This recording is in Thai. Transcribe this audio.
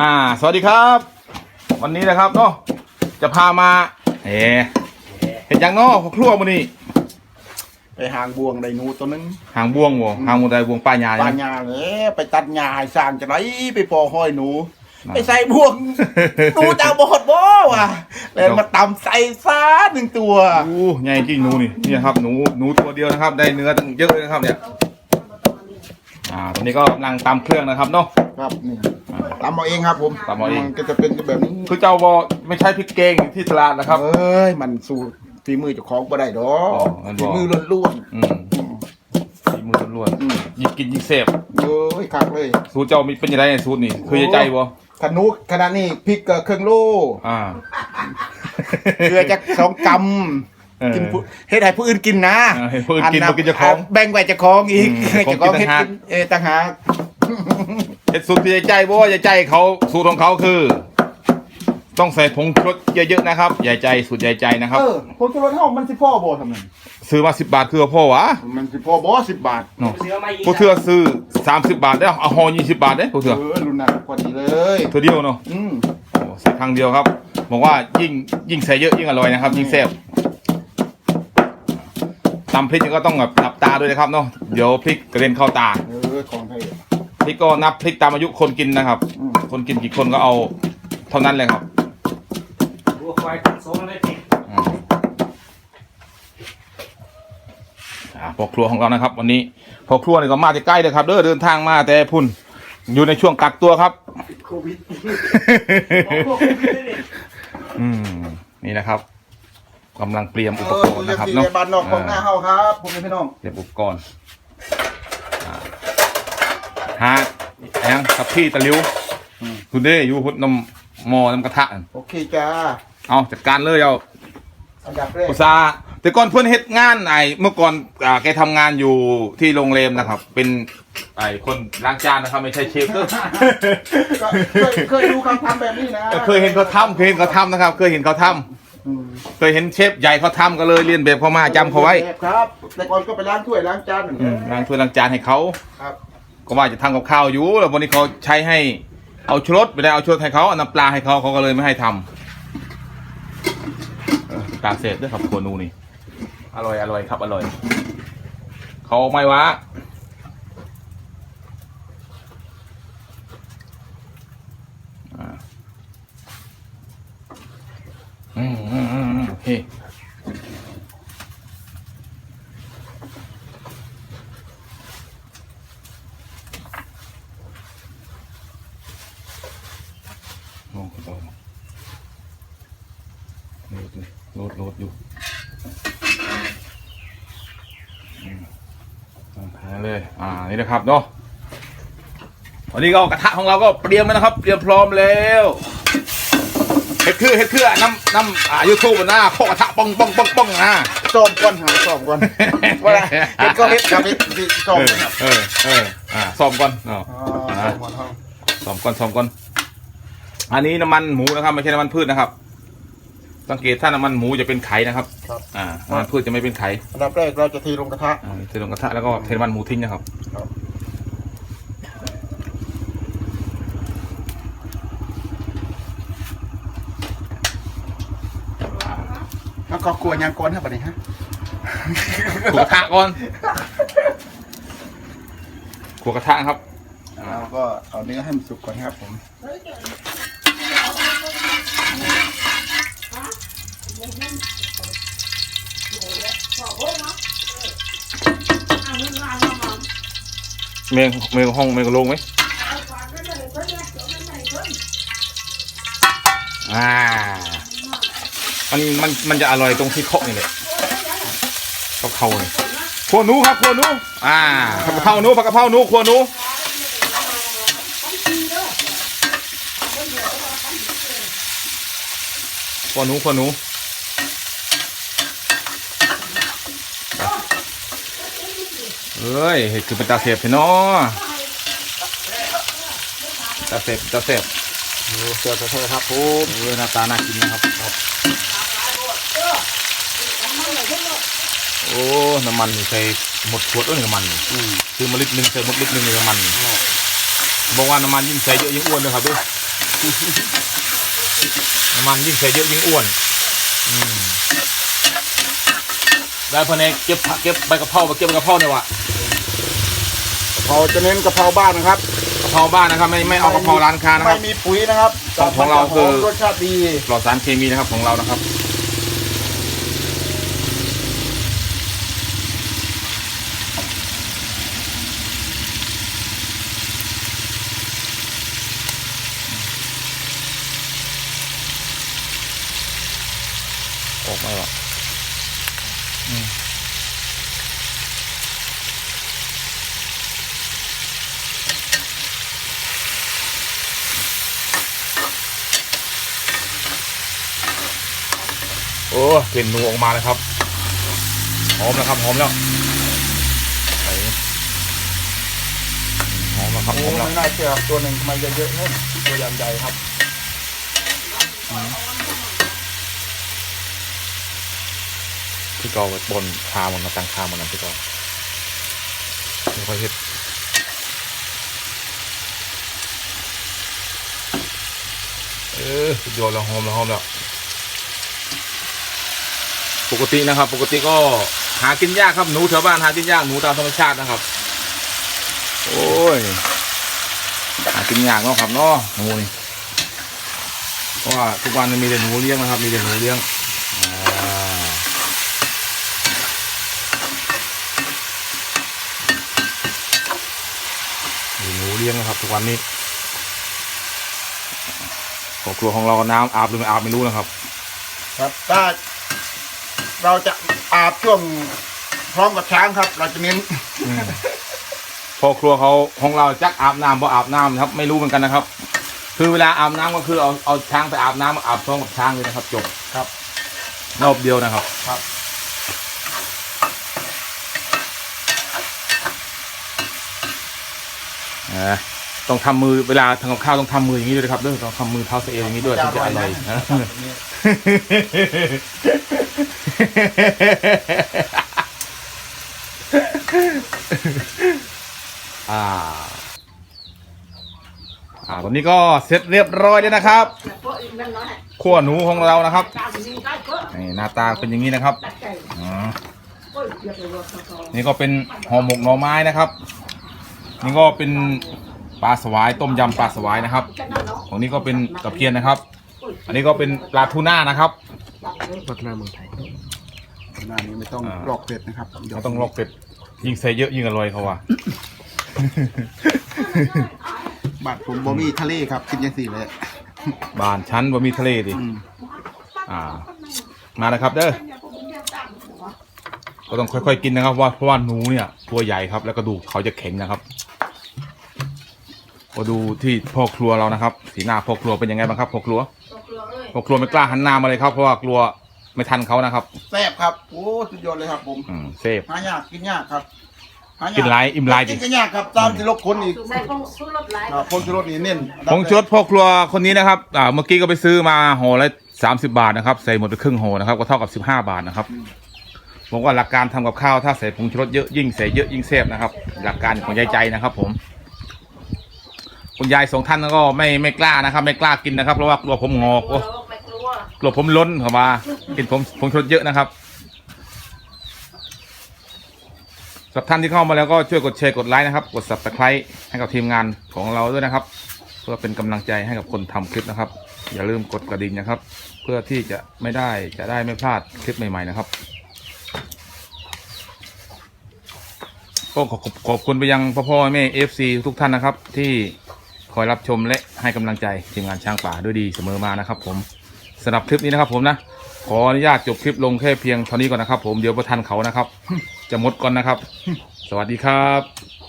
อ่า สวัสดีครับ วันนี้นะครับเนาะจะพามาเอ๋เห็นยังเนาะพวกครัวมันนี่ไปหางบวงไดหนูตัวนึงหางบวงบ่หางบวงใดบวงป้ายาปาเนี่ยญาเลยไปตัดหญ้าให้สร้างจะไรไปปอห้อยหนูนั่นไปใส่บวงหนูจะบอดบ่วะแล้วมาตำใส่ซาหนึ่งตัวอู้ใหญ่จริงหนูนี่นี่นะครับหนูหนูตัวเดียวนะครับ ได้เนื้อตั้งเยอะเลยนะครับเนี่ย อ่าตอนนี้ก็กำลังตำเครื่องนะครับเนาะ ครับนี่ตำเอาเองครับผมตำเอาเองก็จะเป็นแบบนี้คือเจ้าบอไม่ใช่พริกเกงที่ตลาดนะครับ เอ้ยมันสูตรฝีมือเจ้าของบ่ได้ดออ๋อกงั้นบ่ ฝีมือล้วนอืมฝีมือล้วนอืมๆยิงกินยิงเสพๆเอ้ยคักเลยสูตรเจ้ามีเป็นยังไงสูตรนี่เคยใจบ่ขนุขนาดนี้พริกก็เครื่องโลอ่า เกลือจะสองก เออำกินผู้เฮ็ดให้ผู้อื่นกินนะเออให้ผู้อื่นกินบ่กินเจ้าของ แบ่งไว้เจ้าของอีกอืมให้เจ้าของของกินเฮ็ดต่างหากกินเออต่างหากเฮ็ดสูตรที่ใจบ่อย่าใจเขาสูตรของเขาคือ ต้องใส่ผงชูรสเยอะๆนะครับอย่าใจสูตรใหญ่ใจนะครับ เออผลชูรสเฮามันสิพ่อบ่ทำไมซื้อมา10บาทคือว่าพ่อวะมันสิพ่อบ่10บาทเนาะพวกเธอซื้อ30บาทได้อเอาห่อ20บาทได้อพวกเธเอออรุ่นนั้นพอดีเลย เธอเดียวเนาะอืมโอ้ใส่ครั้งเดียวครับ บอกว่ายิ่งยิ่งใส่เยอะยิ่งอร่อยนะครับ ยิ่งแซ่บ ตำพริกนี่ก็ต้องแบบหลับตาด้วยนะครับเนาะเดี๋ยวพริกกระเด็นเข้าตาเออของไทยพริกก็นับพริกตามอายุคนกินนะครับ อืมคนกินกี่คนก็เอาเท่านั้นเลยครับบัวควายทั้งสองเลยพี่อืมอ่าพ่อครัวของเรานะครับ วันนี้พ่อครัวนี่ก็มาแต่ใกล้เลยครับเด้อเดินทางมาแต่พุ่นอยู่ในช่วงกักตัวครับ โควิดโควิดเลยนี่อืมนี่นะครับ กำลังเตรียมอุเอปอกรณ์เรียนะกครับที่เนาะบ้านนอกของหน้าเฮาครับผมเป็นพี่น้องเตรียมอุปกรณ์อ่าหายังกับพี่ตะลิวคุณเด้อยู่พุทธนำหมอน้ำกระทะโอเคจ้าเอาจัดการเลยเอาอันดับแรกอุตสาห์แต่ก่อนเพื่อนเฮ็ดงานไอ้เมื่อก่อนอ่าแกทำงานอยู่ที่โรงแรมนะครับ เป็นไอ้คนล้างจานนะครับไม่ใช่เชฟเด้อก็เคยเคยดูคำทำแบบนี้นะเคยเห็นเขาทำเคยเห็นเขาทำนะครับ เคยเห็นเขาทำอืม เคยเห็นเชฟใหญ่เขาทำก็เลยเรียนแบบเขามาจำเขาไว้ครับ แต่ก่อนก็ไปล้างถ้วยล้างจานเหมือนอืกัมนล้างถ้วยล้างจานให้เขาครับ ก็ว่าจะทำกับข้าวอยู่ แล้ววันนี้เขาใช้ให้เอาชรสไม่ได้เอาชรสให้เขาเอาน้ำปลาให้เขาเขาก็เลยไม่ให้ทำเออตาเสร็จด้วยครับครัวนูนี่อร่อยอร่อยครับอร่อยเขาไม่ว่าอ่าอืมอืม อืมอืมโอเคโอ้โหโหโหลดโหลดอยู่อืมอ่าเลย อ่า นี่นะครับเนาะวันนี้ก็กระทะของเราก็เตรียมแล้วนะครับ เตรียมพร้อมแล้ว เฮ็ดคือเฮ็ดคือน้ำน้ำอ่ายูทูบนะโคกระทะป้องป้องป้องป้องนะซ้อมก่อนหาซ้อมก่อนว่าอะไรเฮ็ดก็เฮ็ดครับเฮ็ดสิซ้อมเออครับเออเอออ่าซ้อมก่อนเนาะอ๋อซ้อมก่อนครับซ้อมก่อนซ้อมก่อนอันนี้น้ำมันหมูนะครับไม่ใช่น้ำมันพืชนะครับ สังเกตถ้าน้ำมันหมูจะเป็นไข่นะครับครับอ่าน้ำมันพืชจะไม่เป็นไข่อันดับแรกเราจะเทลงกระทะอ่าเทลงกระทะแล้วก็เทน้ำมันหมูทิ้งนะครับ แล้วก็กลัวยังก่อนครับบัดนี้ฮะขัวกระทะก่อนขัวกระทะครับ เราก็เอาเนื้อให้มันสุกก่อนครับผมเมงเมงห้องเมงลงไหมอ่า มันมันมันจะอร่อยตรงที่เคาะนี่แหละก็เข้าเลยครัวหนูครับครัวหนูอ่าผักกะเพราหนูผักกะเพราหนูครัวหนูครัวหนูครัวหนูเอ้ยเห็ดคือเป็นตาเสียบพี่น้อตาเสียบตาเสียบโอ้เสือเธอครับผมเออหน้าตาน่ากินนะครับครับ โอ้ น้ำมันนี่ใส่หมดขวดแล้วนี่น้ำมันนี่อืมซื้อมาลิตรหนึงใส่หมดลิตรหนึงเลยน้ำมันนี่บอกว่าน้ำมันยิ่งใส่เยอะยิ่งอ้วนเลยครับด้วย น้ำมันยิ่งใส่เยอะยิ่งอ้วนอืมได้พะเนกเก็บผักเก็บใบกะเพรามาเก็บใบกะเพราเนี่ยวะเราจะเน้นกะเพราบ้านนะครับกะเพราบ้านนะครับ ไม่ไม่เอากะเพราร้านค้านะคไม่รับมีปุ๋ยนะครับของของเราคือ รสชาติดี ปลอดสารเคมีนะครับของเรานะครับ ออกมาหรออืมโอ้กลิ่นหนูออกมาเลยครับ หอมแล้วครับ หอมแล้วไหนหอมแล้วครับโอ้หอมแล้วไม่น่าเชื่อครับตัวหนึ่งทำไมเยอะๆเนี่ยตัวอย่างใหญ่ครับ พี่กอไปบนคามันมาตั้งคามันนะพี่กอไม่ค่อยเห็ดเออสุดยอดแล้วหอมแล้วหอมแล้วปกตินะครับ ปกติก็หากินยากครับหนูแถวบ้านหากินยากหนูตามธรรมชาตินะครับ โอ้ยหากินยากเนาะครับเนาะหนูนี่เพราะว่าทุกวันมันมีแต่หนูเลี้ยงนะครับ มีแต่หนูเลี้ยงอ่ามีหนูเลี้ยงนะครับทุกวันนี้ครอบครัวของเราก็น้ำอาบหรือไม่อาบไม่รู้นะครับ ครับถ้าเราจะอาบช่วงพร้อมกับช้างครับ เราจะเน้นอืมพ่อครัวเขาของเราจักอาบน้ำพออาบน้ำครับ ไม่รู้เหมือนกันนะครับ คือเวลาอาบน้ำก็คือเอาเอาช้างไปอาบน้ำอาบพร้อมกับช้างเลยนะครับ จบครับรอบเดียวนะครับ ครับ นะต้องทำมือเวลาทำกับข้าวต้องทำมืออย่างนี้ด้วยนะครับเด้อต้องทำมือเท้าเสะเอวอย่างนี้ด้วยถึงจะอร่อยนะอ่าอ่าตอนนี้ก็เสร็จเรียบร้อยแล้วนะครับขั้วหนูของเรานะครับนี่หน้าตาเป็นอย่างนี้นะครับอ่านี่ก็เป็นห่อหมกหน่อไม้นะครับ นี่ก็เป็นปลาสวายต้มยำปลาสวายนะครับ ของนี้ก็เป็นตะเพียนนะครับ อันนี้ก็เป็นปลาทูน่านะครับพัฒนาเมืองไทยหน้านี้ไม่ต้องอ่าลอกเป็ดนะครับเราต้องลอกเป็ดยิ่งใส่เยอะยิ่งอร่อยเขาว่าบาดผมบอมี่ทะเลครับกินยังสี่เลยบานชั้นว่ามีทะเลดิอืมอ่า มานะครับ เด้อก็ต้องค่อยๆกินนะครับว่าเพราะว่าหนูเนี่ยตัวใหญ่ครับ แล้วกระดูกเขาจะแข็งนะครับ ก็ดูที่พ่อครัวเรานะครับ สีหน้าพ่อครัวเป็นยังไงบ้างครับพ่อครัวพ่อครัวไม่กล้าหันหน้ามาเลยครับเพราะว่ากลัวไม่ทันเขานะครับแซ่บครับ โอ้สุดยอดเลยครับผม อืมเซฟหายากกินยากครับหายากกินหลายอิ่มหลายดิกินก็ยากครับตามที่ลบคนอีกใส่ผงชูรสหลายอ่าพงชูรสนี่เน้นผงชูรสพ่อครัวคนนี้นะครับอ่าเมื่อกี้ก็ไปซื้อมาห่อละสามสิบาทนะครับใส่หมดไปครึ่งห่อนะครับก็เท่ากับสิบห้าบาทนะครับผมว่าหลักการทำกับข้าวถ้าใส่ผงชูรสเยอะยิ่งใส่เยอะยิ่งแซ่บนะครับ หลักการของยายใจนะครับ ผม คุณยายสองท่านก็ไม่ไม่กล้านะครับ ไม่กล้ากินนะครับเพราะว่ากลัวผมงอกโอ้ไม่กลัวกลัวผมล้นเข้ามากินผมผงชูรสเยอะนะครับสำหรับท่านที่เข้ามาแล้วก็ช่วยกดแชร์กดไลค์นะครับกด subscribe ให้กับทีมงานของเราด้วยนะครับ เพื่อเป็นกำลังใจให้กับคนทำคลิปนะครับ อย่าลืมกดกระดิ่งนะครับ เพื่อที่จะไม่ได้จะได้ไม่พลาดคลิปใหม่ ๆนะครับก็ขอขอบขอบคุณไปยังพ่อพ่อแม่เอฟซีทุกท่านนะครับที่ คอยรับชมและให้กำลังใจทีมงานช้างป่าด้วยดีเสมอมานะครับ ผมสำหรับคลิปนี้นะครับ ผมนะขออนุญาตจบคลิปลงแค่เพียงเท่านี้ก่อนนะครับ ผมเดี๋ยวประทันเขานะครับ จะหมดก่อนนะครับ สวัสดีครับ